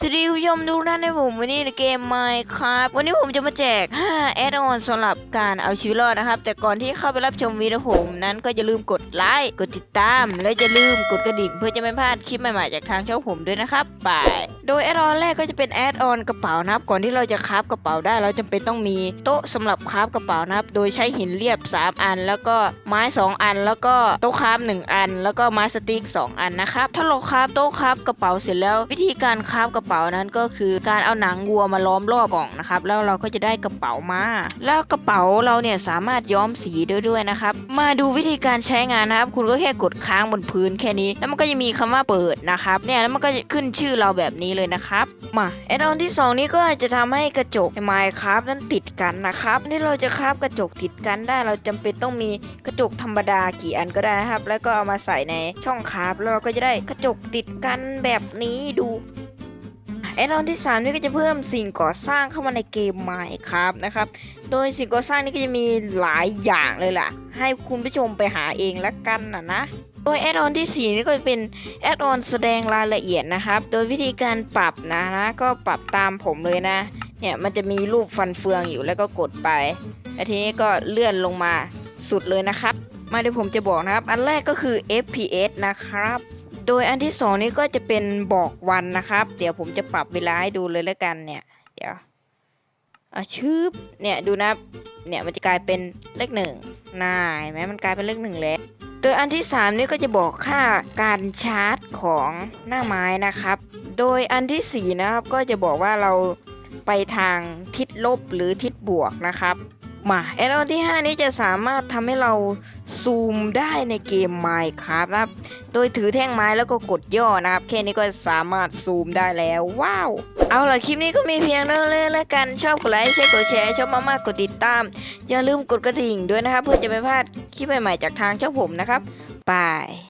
สวัสดีคุณผู้ชมทุกท่านในผมวันนี้ในเกมไมค์ครับวันนี้ผมจะมาแจก 5 แอดออนสำหรับการเอาชีวิตรอดนะครับ แต่ก่อนที่เข้าไปรับชมวิดีโอผมนั้นก็อย่าลืมกดไลค์กดติดตาม และอย่าลืมกดกระดิ่งเพื่อจะไม่พลาดคลิปใหม่ๆจากทางช่องผมด้วยนะครับ ไป โดยแอดออนแรกก็จะเป็นแอดออนกระเป๋านะครับ ก่อนที่เราจะคราฟกระเป๋าได้ เราจำเป็นต้องมีโต๊ะสำหรับคราฟกระเป๋านะครับ โดยใช้หินเรียบ 3 อัน แล้วก็ไม้ 2 อัน แล้วก็โต๊ะคราฟ1อัน แล้วก็ไม้สติ๊ก2 อันนะครับ ถ้าเราคราฟโต๊ะคราฟกระเป๋าเสร็จแล้ว วิธีการคราฟกระเป๋านั้นก็คือการเอาหนังวัวมาล้อมรอบกล่องนะครับ แล้วเราก็จะได้กระเป๋ามา แล้วกระเป๋าเราเนี่ยสามารถย้อมสีได้ด้วยนะครับ มาดูวิธีการใช้งานนะครับ คุณก็แค่กดค้างบนพื้นแค่นี้ แล้วมันก็จะมีคำว่าเปิดนะครับ เนี่ยแล้วมันก็จะขึ้นชื่อเราแบบนี้เลยนะครับ มาแอดออนที่สองนี้ก็จะทำให้กระจกไมค์ครับนั้นติดกันนะครับที่เราจะคราฟกระจกติดกันได้ เราจำเป็นต้องมีกระจกธรรมดากี่อันก็ได้นะครับ แล้วก็เอามาใส่ในช่องคราฟแล้วเราก็จะได้กระจกติดกันแบบนี้ดูแอดออนที่ 3 นี่ก็จะเพิ่มสิ่งก่อสร้างเข้ามาในเกมใหม่ครับนะครับ โดยสิ่งก่อสร้างนี่ก็จะมีหลายอย่างเลยล่ะ ให้คุณผู้ชมไปหาเองละกันนะนะ โดยแอดออนที่ 4 นี่ก็จะเป็นแอดออนแสดงรายละเอียดนะครับ โดยวิธีการปรับนะนะก็ปรับตามผมเลยนะ เนี่ยมันจะมีรูปฟันเฟืองอยู่แล้วก็กดไปแล้วทีนี้ก็เลื่อนลงมาสุดเลยนะครับ มาเดี๋ยวผมจะบอกนะครับ อันแรกก็คือ FPS นะครับ โดยอันที่สองนี้ก็จะเป็นบอกวันนะครับ เดี๋ยวผมจะปรับเวลาให้ดูเลยแล้วกันเนี่ย เดี๋ยวอะชืบเนี่ยดูนะเนี่ยมันจะกลายเป็นเลขหนึ่งนาเห็นไหมมันกลายเป็นเลขหนึ่งแล้ว ตัวอันที่สามนี่ก็จะบอกค่าการชาร์จของหน้าไม้นะครับ โดยอันที่สี่นะครับก็จะบอกว่าเราไปทางทิศลบหรือทิศบวกนะครับ มาแอดออนที่ 5 นี้จะสามารถทำให้เราซูมได้ในเกม Minecraft นะครับ โดยถือแท่งไม้แล้วก็กดย่อนะครับ แค่นี้ก็สามารถซูมได้แล้ว ว้าว เอาล่ะ คลิปนี้ก็มีเพียงเท่านี้แล้วกัน ชอบกดไลค์ใช่กดแชร์ ชอบมากๆกดติดตาม อย่าลืมกดกระดิ่งด้วยนะครับ เพื่อจะไม่พลาดคลิปใหม่ๆจากทางช่องผมนะครับบาย